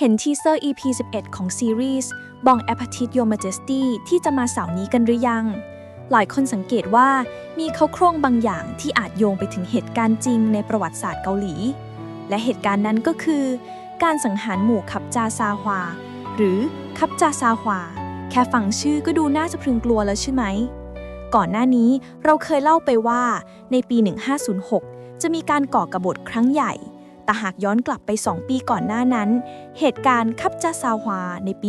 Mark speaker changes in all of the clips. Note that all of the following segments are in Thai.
Speaker 1: เห็นทีเซอร์ EP 11 ของซีรีส์บองแอป t ทิต Your Majesty ที่จะมาเสาร์นี้กันหรือยัง หลายคนสังเกตว่ามีเขาโครงบางอย่างที่อาจโยงไปถึงเหตุการณ์จริงในประวัติศาสตร์เกาหลี และเหตุการณ์นั้นก็คือ การสังหารหมู่คับจาซาฮวา หรือคับจาซาฮวา แค่ฟังชื่อก็ดูน่าจะพรึงกลัวแล้วใช่ไหม ก่อนหน้านี้เราเคยเล่าไปว่าในปี 1506 จะมีการก่อกรบฏครั้งใหญ่ แต่หากย้อนกลับไป 2 ปีก่อนหน้านั้น เหตุการณ์คับจาซาวาในปี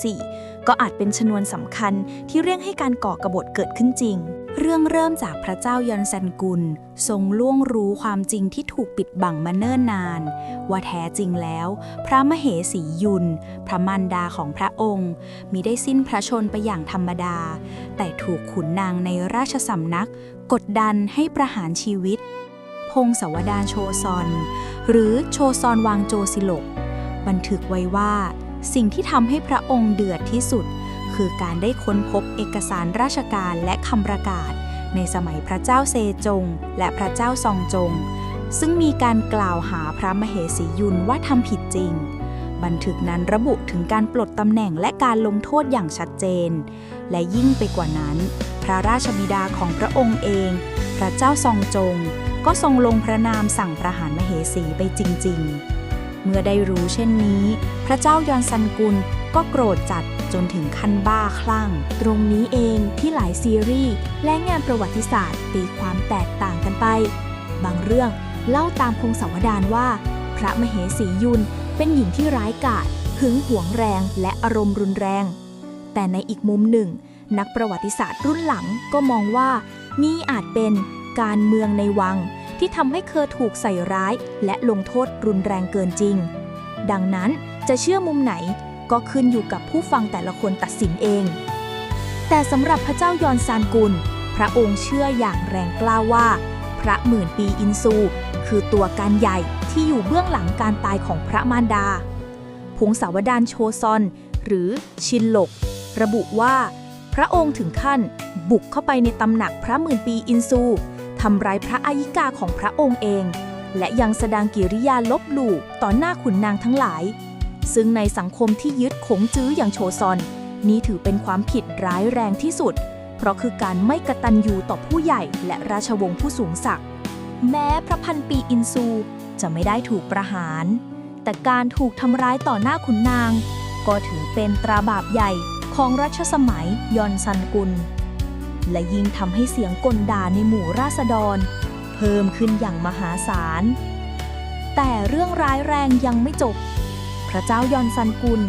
Speaker 1: 1504 ก็อาจเป็นชนวนสำคัญที่เร่งให้การก่อกรบฏเกิดขึ้นจริง
Speaker 2: เรื่องเริ่มจากพระเจ้ายอนซันกุล ทรงล่วงรู้ความจริงที่ถูกปิดบังมาเนิ่นนาน ว่าแท้จริงแล้ว พระมเหสียุน พระมันดาของพระองค์มิได้สิ้นพระชนไปอย่างธรรมดา แต่ถูกขุนนางในราชสำนัก กดดันให้ประหารชีวิต พงศาวดารโชซอน หรือโชซอนวางโจซิลก บันทึกไว้ว่า สิ่งที่ทำให้พระองค์เดือดที่สุด คือการได้ค้นพบเอกสารราชการและคำประกาศ ในสมัยพระเจ้าเซจง และพระเจ้าซองจง ซึ่งมีการกล่าวหาพระมเหสียุนว่าทำผิดจริง บันทึกนั้นระบุถึงการปลดตำแหน่งและการลงโทษอย่างชัดเจน และยิ่งไปกว่านั้น พระราชบิดาของพระองค์เอง พระเจ้าซองจง ก็ทรงลงพระนามสั่งประหารมเหสีไปจริง ๆ เมื่อได้รู้เช่นนี้ พระเจ้ายอนซันกุลก็โกรธจัดจนถึงขั้นบ้าคลั่ง
Speaker 1: ตรงนี้เองที่หลายซีรีส์และงานประวัติศาสตร์ตีความแตกต่างกันไป บางเรื่องเล่าตามพงศาวดารว่า พระมเหสียุนเป็นหญิงที่ร้ายกาจหึงหวงแรงและอารมณ์รุนแรง แต่ในอีกมุมหนึ่ง นักประวัติศาสตร์รุ่นหลังก็มองว่านี่อาจเป็น การเมืองในวัง ที่ทำให้เคอถูกใส่ร้าย และลงโทษรุนแรงเกินจริง ดังนั้นจะเชื่อมุมไหนก็ขึ้นอยู่กับผู้ฟังแต่ละคนตัดสินเอง แต่สำหรับพระเจ้ายอนซานกุล พระองค์เชื่ออย่างแรงกล้าว่า พระหมื่นปีอินซู คือตัวการใหญ่ที่อยู่เบื้องหลังการตายของพระมารดา พงศาวดารโชซอน หรือชินหลก ระบุว่า พระองค์ถึงขั้นบุกเข้าไปในตำหนักพระหมื่นปีอินซู ทำร้ายพระอายิกาของพระองค์เอง และยังแสดงกิริยาลบหลู่ต่อหน้าขุนนางทั้งหลาย ซึ่งในสังคมที่ยึดขงจื้ออย่างโชซอน นี้ถือเป็นความผิดร้ายแรงที่สุด เพราะคือการไม่กระตัญญูต่อผู้ใหญ่และราชวงศ์ผู้สูงศักดิ์แม้พระพันปีอินซูจะไม่ได้ถูกประหาร แต่การถูกทำร้ายต่อหน้าขุนนาง ก็ถือเป็นตราบาปใหญ่ของรัชสมัยยอนซันกุล และยิ่งทำให้เสียงกลด่าในหมู่ราษฎร เพิ่มขึ้นอย่างมหาศาล แต่เรื่องร้ายแรงยังไม่จบ พระเจ้ายอนซันกุล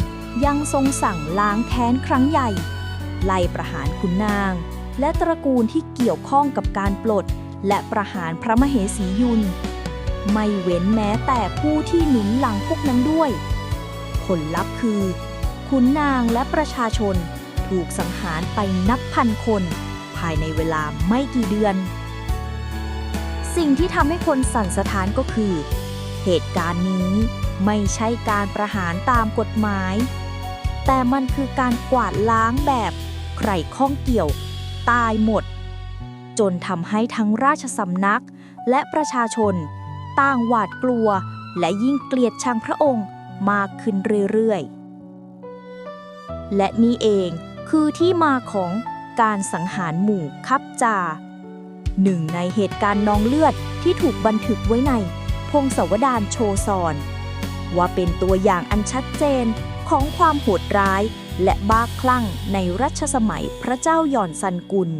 Speaker 1: ยังทรงสั่งล้างแค้นครั้งใหญ่ ไล่ประหารขุนนาง และตระกูลที่เกี่ยวข้องกับการปลด และประหารพระมเหสียุน ไม่เว้นแม้แต่ผู้ที่หนุนหลังพวกนั้นด้วย ผลลัพธ์คือขุนนางและประชาชนถูกสังหารไปนับพันคนายในเวลาไม่กี่เดือน สิ่งที่ทำให้คนสั่นสะท้านก็คือ เหตุการณ์นี้ไม่ใช่การประหารตามกฎหมาย แต่มันคือการกวาดล้างแบบใครข้องเกี่ยว ตายหมด จนทำให้ทั้งราชสำนักและประชาชน ต่างหวาดกลัวและยิ่งเกลียดชังพระองค์มากขึ้นเรื่อยๆ และนี่เองคือที่มาของ การสังหารหมู่คับจาหนึ่งในเหตุการณ์นองเลือดที่ถูกบันทึกไว้ใน พงศาวดารโชซอน ว่าเป็นตัวอย่างอันชัดเจนของความโหดร้ายและบ้าคลั่งในรัชสมัยพระเจ้าหย่อนซันกุล